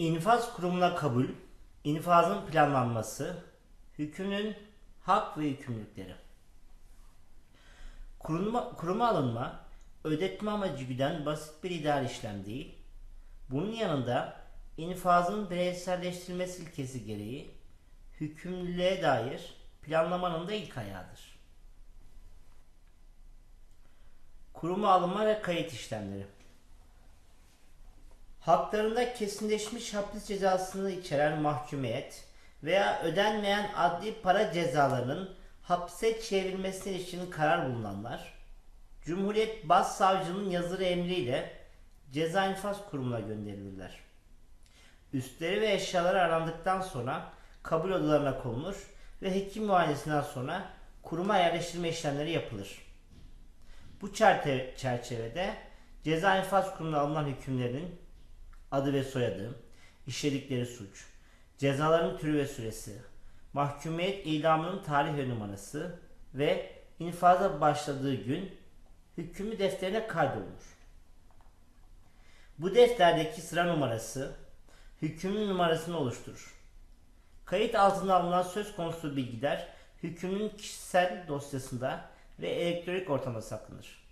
İnfaz kurumuna kabul, infazın planlanması, hükmün hak ve yükümlülükleri. Kuruma, kuruma alınma, ödetme amacı güden basit bir idari işlem değil. Bunun yanında infazın bireyselleştirilmesi ilkesi gereği hükümlülüğe dair planlamanın da ilk ayağıdır. Kuruma alınma ve kayıt işlemleri. Haklarında kesinleşmiş hapis cezasını içeren mahkumiyet veya ödenmeyen adli para cezalarının hapse çevrilmesi için karar bulunanlar, Cumhuriyet Başsavcının yazılı emriyle Ceza İnfaz Kurumu'na gönderilirler. Üstleri ve eşyaları arandıktan sonra kabul odalarına konulur ve hekim muayenesinden sonra kuruma yerleştirme işlemleri yapılır. Bu çerçevede Ceza İnfaz Kurumu'na alınan hükümlerin adı ve soyadı, işledikleri suç, cezaların türü ve süresi, mahkumiyet idamının tarih ve numarası ve infaza başladığı gün hükmü defterine kaydolunur. Bu defterdeki sıra numarası hükümün numarasını oluşturur. Kayıt altına alınan söz konusu bilgiler hükümün kişisel dosyasında ve elektronik ortamda saklanır.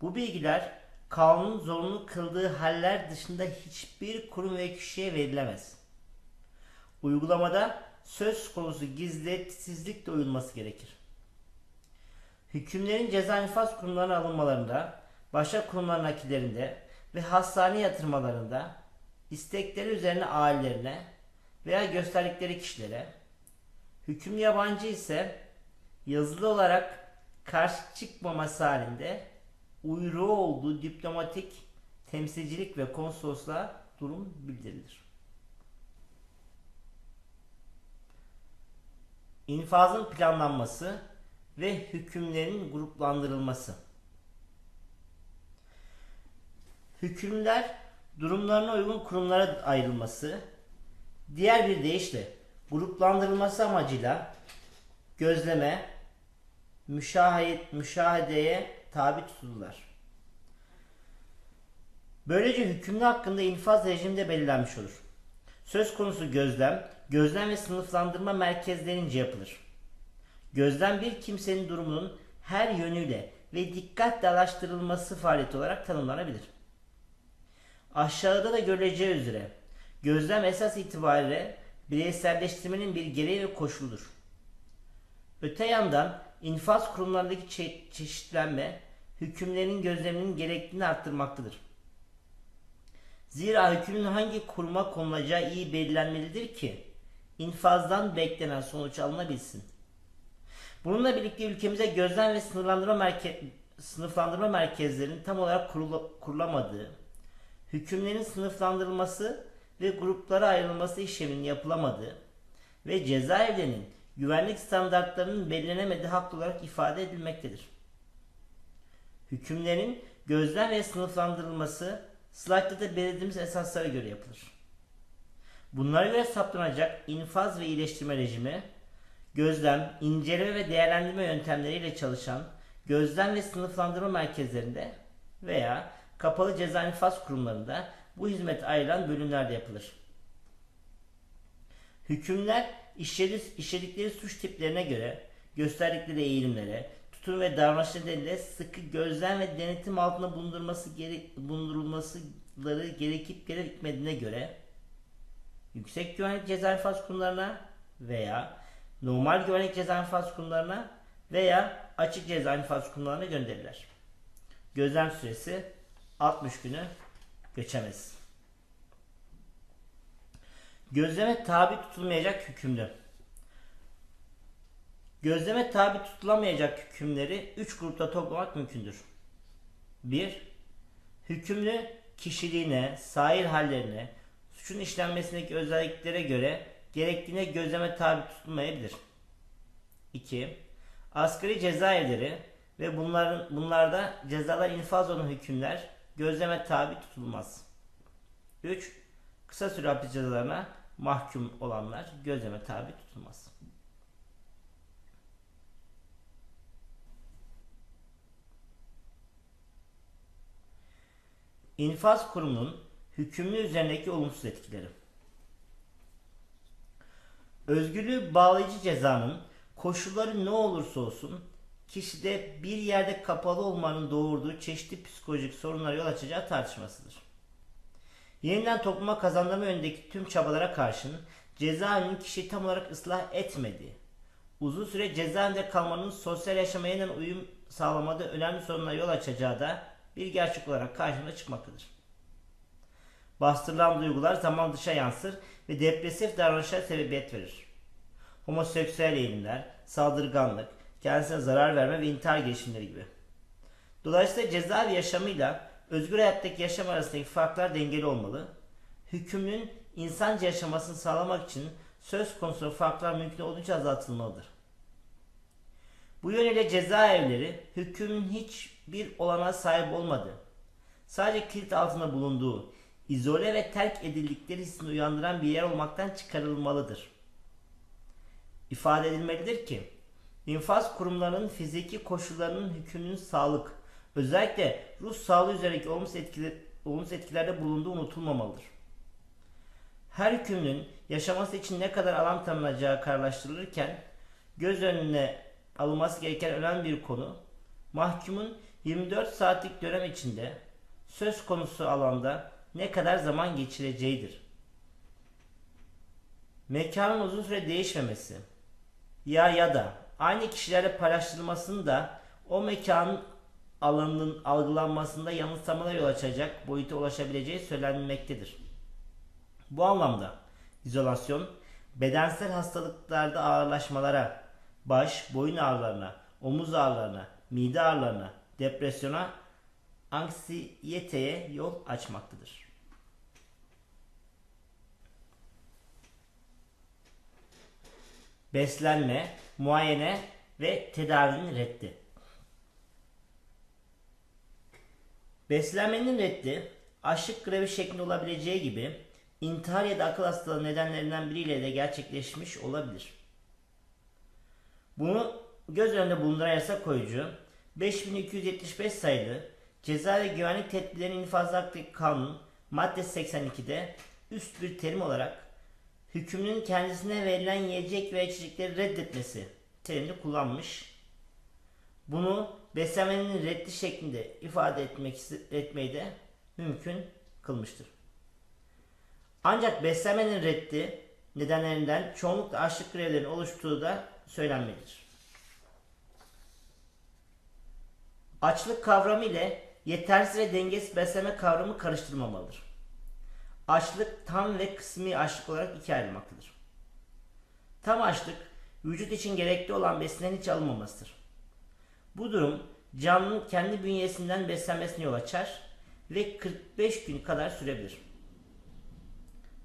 Bu bilgiler kanunun zorunlu kıldığı haller dışında hiçbir kurum ve kişiye verilemez. Uygulamada söz konusu gizletsizlikle uyulması gerekir. Hükümlerin ceza infaz kurumlarına alınmalarında, başka kurumların nakillerinde ve hastane yatırmalarında istekleri üzerine ailelerine veya gösterdikleri kişilere, hüküm yabancı ise yazılı olarak karşı çıkmaması halinde uyruğu olduğu diplomatik, temsilcilik ve konsolosluğa durum bildirilir. İnfazın planlanması ve hükümlerin gruplandırılması. Hükümler durumlarına uygun kurumlara ayrılması, diğer bir deyişle gruplandırılması amacıyla gözleme, müşahit, müşahedeye tabi tutulurlar. Böylece hükümlü hakkında infaz rejimde belirlenmiş olur. Söz konusu gözlem, gözlem ve sınıflandırma merkezlerince yapılır. Gözlem bir kimsenin durumunun her yönüyle ve dikkatle araştırılması faaliyeti olarak tanımlanabilir. Aşağıda da görüleceği üzere gözlem esas itibariyle bireyselleştirmenin bir gereği ve koşuludur. Öte yandan infaz kurumlarındaki çe- çeşitlenme hükümlerin gözleminin gerekliliğini arttırmaktadır. Zira hükmün hangi kuruma konulacağı iyi belirlenmelidir ki infazdan beklenen sonuç alınabilsin. Bununla birlikte ülkemize gözlem ve sınırlandırma, merke sınıflandırma merkezlerinin tam olarak kurula- kurulamadığı, hükümlerin sınıflandırılması ve gruplara ayrılması işleminin yapılamadığı ve cezaevlerinin güvenlik standartlarının belirlenemediği haklı olarak ifade edilmektedir. Hükümlerin gözlem ve sınıflandırılması slaytta da belirlediğimiz esaslara göre yapılır. Bunlara göre saptanacak infaz ve iyileştirme rejimi, gözlem, inceleme ve değerlendirme yöntemleriyle çalışan gözlem ve sınıflandırma merkezlerinde veya kapalı ceza infaz kurumlarında bu hizmet ayrılan bölümlerde yapılır. Hükümler işledi- işledikleri suç tiplerine göre gösterdikleri eğilimlere, tutum ve davranış nedeniyle sıkı gözlem ve denetim altında bulundurması gere bulundurulmasıları gerekip gerekmediğine göre yüksek güvenlik ceza infaz kurumlarına veya normal güvenlik ceza infaz kurumlarına veya açık ceza infaz kurumlarına gönderilir. Gözlem süresi 60 günü geçemez. Gözleme tabi tutulmayacak hükümlü. Gözleme tabi tutulamayacak hükümleri 3 grupta toplamak mümkündür. 1. Hükümlü kişiliğine, sair hallerine, suçun işlenmesindeki özelliklere göre gerektiğine gözleme tabi tutulmayabilir. 2. Asgari cezaevleri ve bunların bunlarda cezalar infaz olan hükümler gözleme tabi tutulmaz. 3. Kısa süre hapis cezalarına mahkum olanlar gözleme tabi tutulmaz. İnfaz kurumunun hükümlü üzerindeki olumsuz etkileri. Özgürlüğü bağlayıcı cezanın koşulları ne olursa olsun kişide bir yerde kapalı olmanın doğurduğu çeşitli psikolojik sorunlara yol açacağı tartışmasıdır. Yeniden topluma kazandırma yönündeki tüm çabalara karşın cezaevinin kişiyi tam olarak ıslah etmediği, uzun süre cezaevinde kalmanın sosyal yaşama yeniden uyum sağlamada önemli sorunlara yol açacağı da bir gerçek olarak karşımıza çıkmaktadır. Bastırılan duygular zaman dışa yansır ve depresif davranışlara sebebiyet verir. Homoseksüel eğilimler, saldırganlık, kendisine zarar verme ve intihar girişimleri gibi. Dolayısıyla cezaevi yaşamıyla özgür hayattaki yaşam arasındaki farklar dengeli olmalı. Hükümlünün insanca yaşamasını sağlamak için söz konusu farklar mümkün olduğunca azaltılmalıdır. Bu yönüyle cezaevleri hükümün hiçbir olana sahip olmadı. Sadece kilit altında bulunduğu, izole ve terk edildikleri hissini uyandıran bir yer olmaktan çıkarılmalıdır. İfade edilmelidir ki, infaz kurumlarının fiziki koşullarının hükümlünün sağlık, özellikle ruh sağlığı üzerindeki olumsuz, etkiler, olumsuz etkilerde bulunduğu unutulmamalıdır. Her hükümlünün yaşaması için ne kadar alan tanınacağı kararlaştırılırken, göz önüne alınması gereken önemli bir konu, mahkumun 24 saatlik dönem içinde söz konusu alanda ne kadar zaman geçireceğidir. Mekanın uzun süre değişmemesi ya ya da aynı kişilerle paylaştırılmasının da o mekanın alanının algılanmasında yanılsamalara yol açacak boyuta ulaşabileceği söylenmektedir. Bu anlamda izolasyon bedensel hastalıklarda ağırlaşmalara, baş, boyun ağrılarına, omuz ağrılarına, mide ağrılarına, depresyona, anksiyeteye yol açmaktadır. Beslenme, muayene ve tedavinin reddi. Beslenmenin reddi açlık grevi şeklinde olabileceği gibi intihar ya da akıl hastalığı nedenlerinden biriyle de gerçekleşmiş olabilir. Bunu göz önünde bulunduran koyucu 5275 sayılı Ceza ve Güvenlik Tedbirlerinin infazı hakkındaki kanun madde 82'de üst bir terim olarak hükümlünün kendisine verilen yiyecek ve içecekleri reddetmesi terimini kullanmış. Bunu beslenmenin reddi şeklinde ifade etmek etmeyi de mümkün kılmıştır. Ancak beslenmenin reddi nedenlerinden çoğunlukla açlık grevlerinin oluştuğu da söylenmelidir. Açlık kavramı ile yetersiz ve dengesiz beslenme kavramı karıştırmamalıdır. Açlık tam ve kısmi açlık olarak ikiye ayrılmaktadır. Tam açlık, vücut için gerekli olan besinden hiç alınmamasıdır. Bu durum canlının kendi bünyesinden beslenmesine yol açar ve 45 gün kadar sürebilir.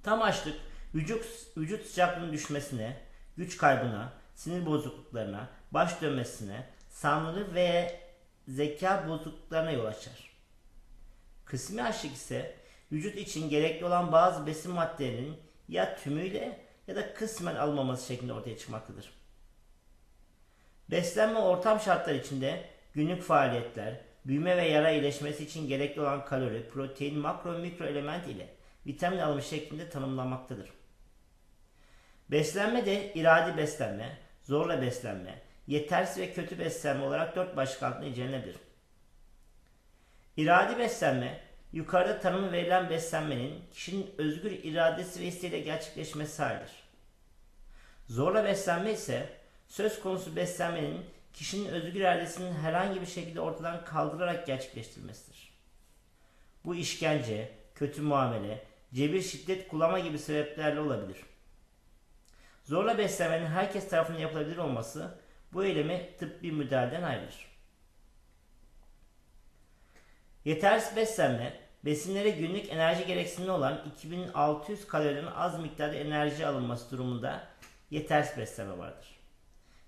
Tam açlık vücut, vücut sıcaklığının düşmesine, güç kaybına, sinir bozukluklarına, baş dönmesine, sanrı ve zeka bozukluklarına yol açar. Kısmi açlık ise vücut için gerekli olan bazı besin maddelerinin ya tümüyle ya da kısmen alınmaması şeklinde ortaya çıkmaktadır. Beslenme ortam şartları içinde günlük faaliyetler, büyüme ve yara iyileşmesi için gerekli olan kalori, protein, makro ve mikro element ile vitamin alımı şeklinde tanımlanmaktadır. Beslenme de iradi beslenme, zorla beslenme, yetersiz ve kötü beslenme olarak dört başlık altında incelenebilir. İradi beslenme, yukarıda tanımı verilen beslenmenin kişinin özgür iradesi ve isteğiyle gerçekleşmesi halidir. Zorla beslenme ise söz konusu beslenmenin kişinin özgür iradesinin herhangi bir şekilde ortadan kaldırarak gerçekleştirilmesidir. Bu işkence, kötü muamele, cebir şiddet kullanma gibi sebeplerle olabilir. Zorla beslenmenin herkes tarafından yapılabilir olması bu eylemi tıbbi müdahaleden ayrılır. Yetersiz beslenme, besinlere günlük enerji gereksinimi olan 2600 kalorinin az miktarda enerji alınması durumunda yetersiz beslenme vardır.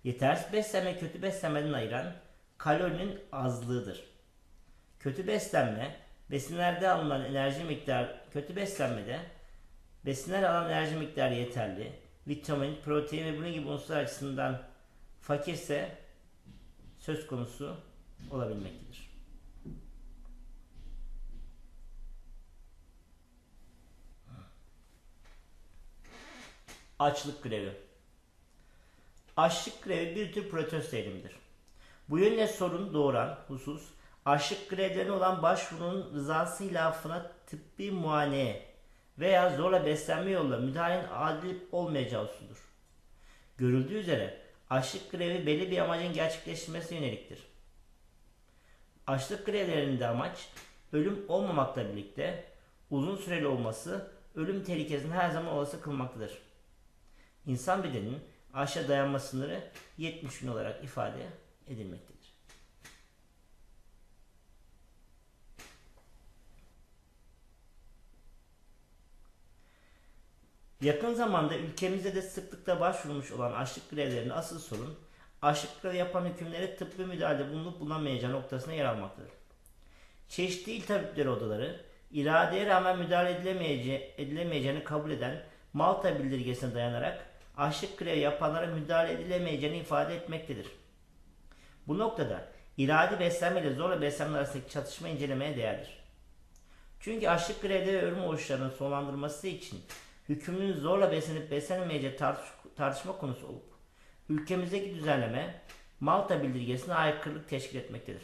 Yetersiz beslenme kötü beslenmeden ayıran kalorinin azlığıdır. Kötü beslenme, besinlerde alınan enerji miktarı kötü beslenmede besinler alan enerji miktarı yeterli, vitamin, protein ve bunun gibi unsurlar açısından fakirse söz konusu olabilmektedir. Açlık grevi Açlık grevi bir tür protesto eylemidir. Bu yönle sorun doğuran husus, açlık grevlerine olan başvurunun rızası hilafına tıbbi muayeneye veya zorla beslenme yoluyla müdahalenin adil olmayacağı hususudur. Görüldüğü üzere açlık grevi belli bir amacın gerçekleştirilmesine yöneliktir. Açlık grevlerinde amaç ölüm olmamakla birlikte uzun süreli olması ölüm tehlikesini her zaman olası kılmaktadır. İnsan bedeninin açlığa dayanma sınırı 70 gün olarak ifade edilmektedir. Yakın zamanda ülkemizde de sıklıkla başvurmuş olan açlık grevlerinin asıl sorun açlık grevi yapan hükümlere tıbbi müdahalede bulunup bulunamayacağı noktasına yer almaktadır. Çeşitli il tabipleri odaları iradeye rağmen müdahale edilemeyece edilemeyeceğini kabul eden Malta bildirgesine dayanarak açlık grevi yapanlara müdahale edilemeyeceğini ifade etmektedir. Bu noktada iradi beslenme ile zorla beslenme arasındaki çatışma incelemeye değerdir. Çünkü açlık grevleri ve ölüm oruçlarının sonlandırılması için hükümlünün zorla beslenip beslenmeyeceği tartış tartışma konusu olup ülkemizdeki düzenleme Malta bildirgesine aykırılık teşkil etmektedir.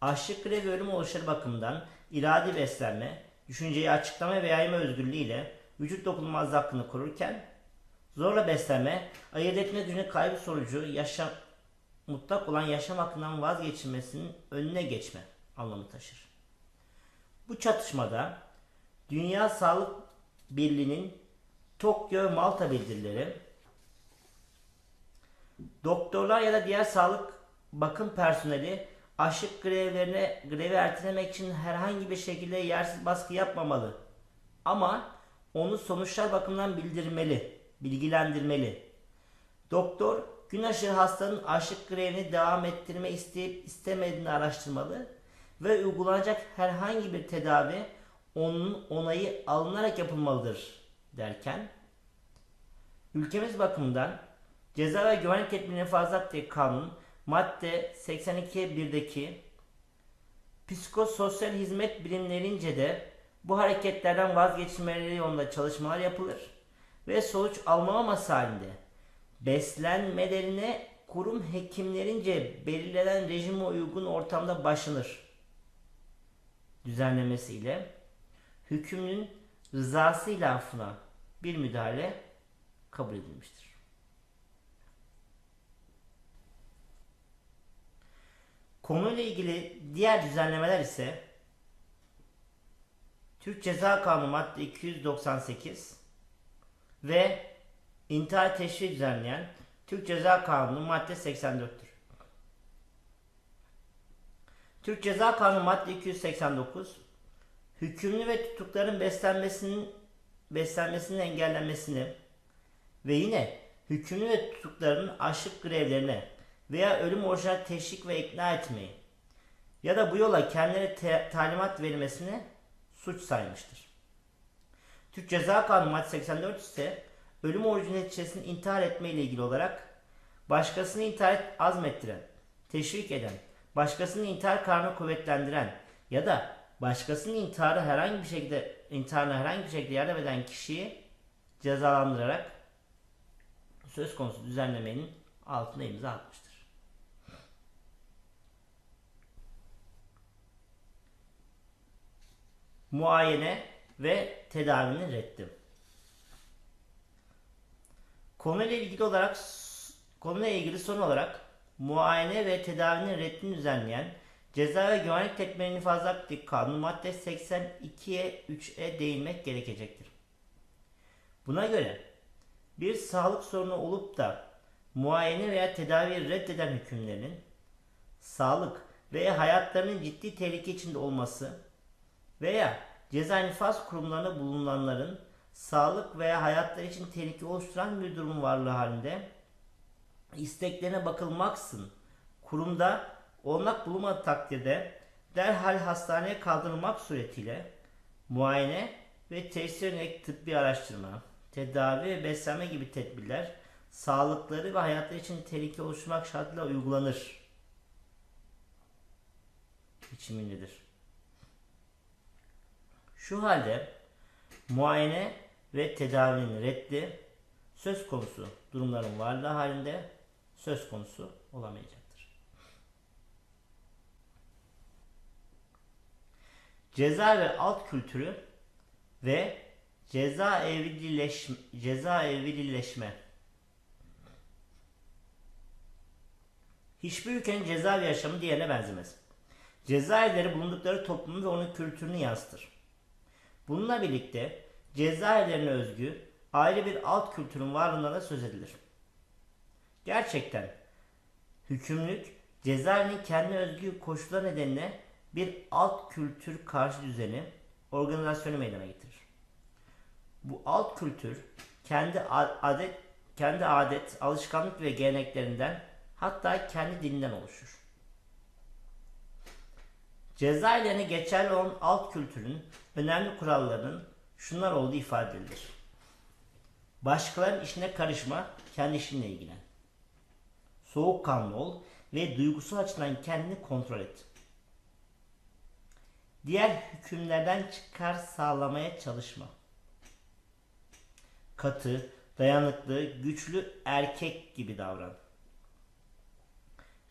Açlık grevi ölüm oruçları bakımından iradi beslenme, düşünceyi açıklama ve yayma özgürlüğü ile vücut dokunulmaz hakkını korurken zorla beslenme, ayırt etme gücüne kaybı sonucu yaşam, mutlak olan yaşam hakkından vazgeçilmesinin önüne geçme anlamı taşır. Bu çatışmada Dünya Sağlık Birliği'nin Tokyo Malta bildirileri doktorlar ya da diğer sağlık bakım personeli açlık grevlerine grevi ertelemek için herhangi bir şekilde yersiz baskı yapmamalı. Ama onu sonuçlar bakımından bildirmeli, bilgilendirmeli. Doktor gün aşırı hastanın açlık grevini devam ettirme isteyip istemediğini araştırmalı ve uygulanacak herhangi bir tedavi onun onayı alınarak yapılmalıdır derken ülkemiz bakımından ceza ve güvenlik tedbirinin fazla kanun madde 82.1'deki psikososyal hizmet birimlerince de bu hareketlerden vazgeçilmeleri yolunda çalışmalar yapılır ve sonuç almamaması halinde beslenmelerine kurum hekimlerince belirlenen rejime uygun ortamda başlanır düzenlemesiyle hükümlünün rızası ilafına bir müdahale kabul edilmiştir. Konuyla ilgili diğer düzenlemeler ise Türk Ceza Kanunu madde 298 ve intihar teşvik düzenleyen Türk Ceza Kanunu madde 84'tür. Türk Ceza Kanunu madde 289 hükümlü ve tutukların beslenmesinin beslenmesinin engellenmesini ve yine hükümlü ve tutukların açlık grevlerine veya ölüm orucuna teşvik ve ikna etmeyi ya da bu yola kendilerine te- talimat verilmesini suç saymıştır. Türk Ceza Kanunu madde 84 ise ölüm orucu neticesinde intihar etme ile ilgili olarak başkasını intihar et, azmettiren, teşvik eden, başkasının intihar kararını kuvvetlendiren ya da başkasının intiharı herhangi bir şekilde intiharına herhangi bir şekilde yardım eden kişiyi cezalandırarak söz konusu düzenlemenin altına imza atmıştır. Muayene ve tedavinin reddi. Konuyla ilgili olarak konuyla ilgili son olarak muayene ve tedavinin reddini düzenleyen Ceza ve Güvenlik Tedbirinin İnfazlar Kanunu madde 82'ye 3'e değinmek gerekecektir. Buna göre bir sağlık sorunu olup da muayene veya tedavi reddeden hükümlerin sağlık veya hayatlarının ciddi tehlike içinde olması veya ceza infaz kurumlarında bulunanların sağlık veya hayatları için tehlike oluşturan bir durum varlığı halinde isteklerine bakılmaksın kurumda olmak bulunmadığı takdirde derhal hastaneye kaldırılmak suretiyle muayene ve teşhis tıbbi araştırma, tedavi ve beslenme gibi tedbirler sağlıkları ve hayatları için tehlike oluşturmak şartıyla uygulanır biçimindedir. Şu halde muayene ve tedavinin reddi söz konusu durumların varlığı halinde söz konusu olamayacaktır. Ceza ve alt kültürü ve ceza evlileşme, ceza evlileşme. Hiçbir ülkenin cezaevi yaşamı diğerine benzemez. Cezaevleri bulundukları toplumu ve onun kültürünü yansıtır. Bununla birlikte cezaevlerine özgü ayrı bir alt kültürün varlığına da söz edilir. Gerçekten hükümlülük cezaevinin kendi özgü koşulları nedeniyle bir alt kültür karşı düzeni, organizasyonu meydana getirir. Bu alt kültür kendi adet, kendi adet, alışkanlık ve geleneklerinden hatta kendi dilinden oluşur. Cezaevlerine geçerli olan alt kültürün önemli kurallarının şunlar olduğu ifade edilir. Başkalarının işine karışma, kendi işinle ilgilen. Soğukkanlı ol ve duygusal açıdan kendini kontrol et. Diğer hükümlerden çıkar sağlamaya çalışma. Katı, dayanıklı, güçlü erkek gibi davran.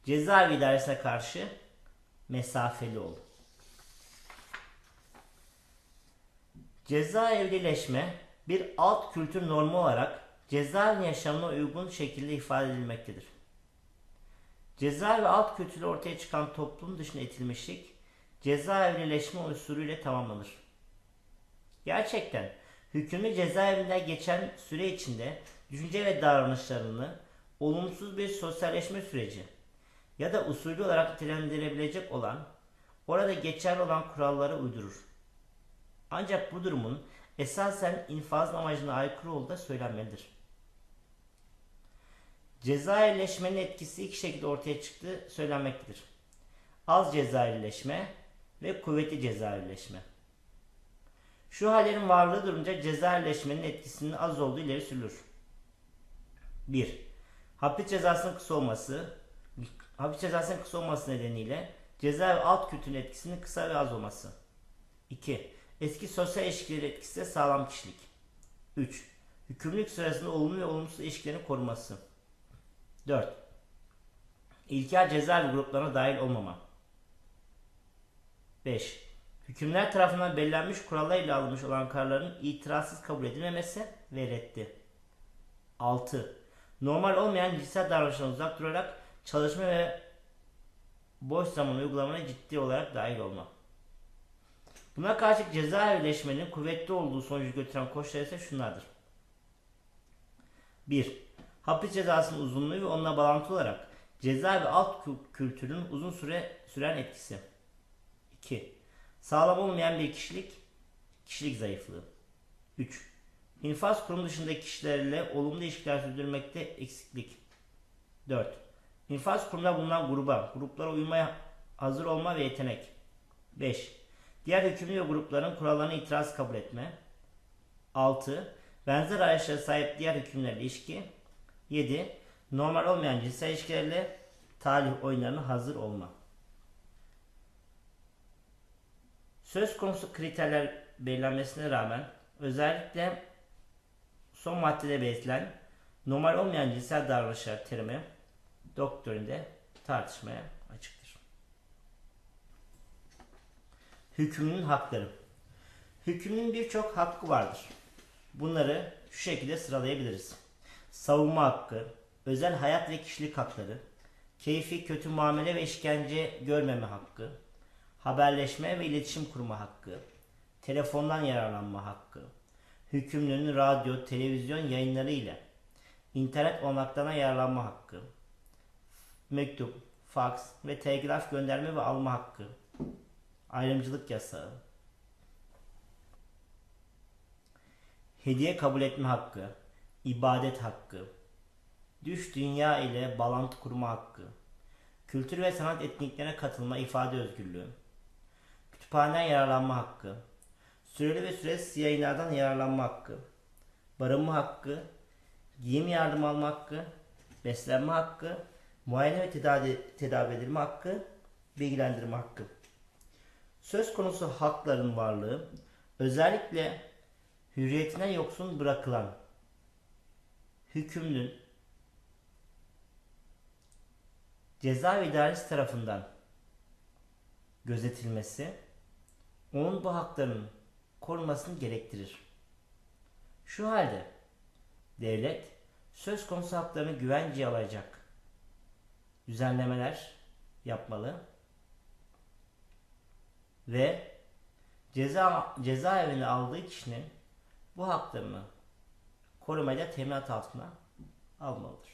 Cezaevi idaresine karşı mesafeli ol. Ceza evlileşme bir alt kültür normu olarak cezaevi yaşamına uygun şekilde ifade edilmektedir. Ceza ve alt kültürü ortaya çıkan toplum dışına itilmişlik cezaevlileşme unsuruyla tamamlanır. Gerçekten hükümlü cezaevinde geçen süre içinde düşünce ve davranışlarını olumsuz bir sosyalleşme süreci ya da usulü olarak nitelendirebilecek olan orada geçerli olan kurallara uydurur. Ancak bu durumun esasen infaz amacına aykırı olduğu da söylenmelidir. Cezaevleşmenin etkisi iki şekilde ortaya çıktığı söylenmektedir. Az cezaevleşme ve kuvvetli cezaevleşme. Şu hallerin varlığı durunca cezaevleşmenin etkisinin az olduğu ileri sürülür. 1. Hapis cezasının kısa olması, hapis cezasının kısa olması nedeniyle cezaevi alt kültürün etkisinin kısa ve az olması. 2. Eski sosyal ilişkiler etkisi de sağlam kişilik. 3. Hükümlülük sırasında olumlu ve olumsuz ilişkilerin korunması. 4. İlkel cezaevi gruplarına dahil olmama. 5. Hükümler tarafından belirlenmiş kurallarıyla alınmış olan kararların itirazsız kabul edilmemesi ve reddi. 6. Normal olmayan cinsel davranışlardan uzak durarak çalışma ve boş zaman uygulamaya ciddi olarak dahil olma. Buna karşılık cezaevleşmenin kuvvetli olduğu sonucu götüren koşullar ise şunlardır. 1. Hapis cezasının uzunluğu ve onunla bağlantılı olarak ceza ve alt kültürün uzun süre süren etkisi. 2. Sağlam olmayan bir kişilik, kişilik zayıflığı. 3. İnfaz kurum dışındaki kişilerle olumlu ilişkiler sürdürmekte eksiklik. 4. İnfaz kurumunda bulunan gruba, gruplara uymaya hazır olma ve yetenek. 5. Diğer hükümlü ve grupların kurallarına itiraz kabul etme. 6. Benzer araçlara sahip diğer hükümlerle ilişki. 7. Normal olmayan cinsel ilişkilerle talih oyunlarına hazır olma. Söz konusu kriterler belirlenmesine rağmen özellikle son maddede belirtilen normal olmayan cinsel davranışlar terimi doktorinde tartışmaya açıktır. Hükümlünün hakları. Hükümlünün birçok hakkı vardır. Bunları şu şekilde sıralayabiliriz. Savunma hakkı, özel hayat ve kişilik hakları, keyfi kötü muamele ve işkence görmeme hakkı, haberleşme ve iletişim kurma hakkı, telefondan yararlanma hakkı, hükümlünün radyo, televizyon yayınları ile internet olmaktan yararlanma hakkı, mektup, faks ve telgraf gönderme ve alma hakkı, ayrımcılık yasağı, hediye kabul etme hakkı, ibadet hakkı, düş dünya ile bağlantı kurma hakkı, kültür ve sanat etkinliklerine katılma ifade özgürlüğü, kütüphaneden yararlanma hakkı, süreli ve süresiz yayınlardan yararlanma hakkı, barınma hakkı, giyim yardım alma hakkı, beslenme hakkı, muayene ve tedavi, tedavi edilme hakkı, bilgilendirme hakkı. Söz konusu hakların varlığı özellikle hürriyetinden yoksun bırakılan hükümlünün ceza idaresi tarafından gözetilmesi onun bu haklarının korunmasını gerektirir. Şu halde devlet söz konusu haklarını güvenceye alacak düzenlemeler yapmalı ve ceza cezaevine aldığı kişinin bu haklarını korumayla teminat altına almalıdır.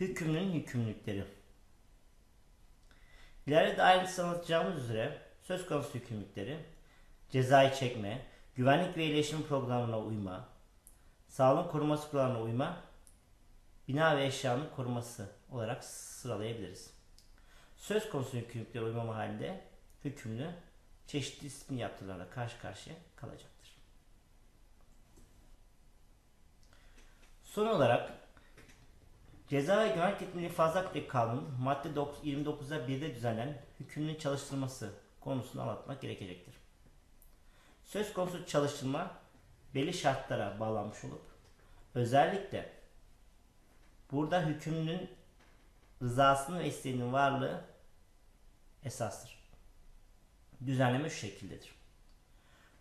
Hükümlünün hükümlülükleri İleride ayrıntısı anlatacağımız üzere söz konusu hükümlülükleri cezayı çekme, güvenlik ve iyileşim programına uyma, sağlığın koruması kurallarına uyma, bina ve eşyanın koruması olarak sıralayabiliriz. Söz konusu hükümlülüklere uymama halinde hükümlü çeşitli disiplin yaptırılarla karşı karşıya kalacaktır. Son olarak Ceza ve Güvenlik Yetmeliği Fazla Akdeki Kanunu madde 29'a 1'de düzenlenen hükümlünün çalıştırılması konusunu anlatmak gerekecektir. Söz konusu çalıştırma belli şartlara bağlanmış olup özellikle burada hükümlünün rızasının ve isteğinin varlığı esastır. Düzenleme şu şekildedir.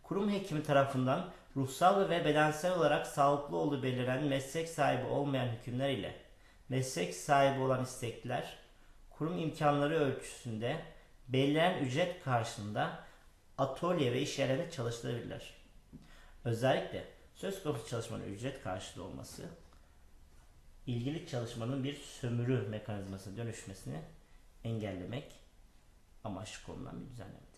Kurum hekimi tarafından ruhsal ve bedensel olarak sağlıklı olduğu belirlenen meslek sahibi olmayan hükümler ile meslek sahibi olan istekliler kurum imkanları ölçüsünde belirlenen ücret karşılığında atölye ve iş yerlerinde çalıştırabilirler. Özellikle söz konusu çalışmanın ücret karşılığı olması ilgili çalışmanın bir sömürü mekanizmasına dönüşmesini engellemek amaçlı konulan bir düzenlemedir.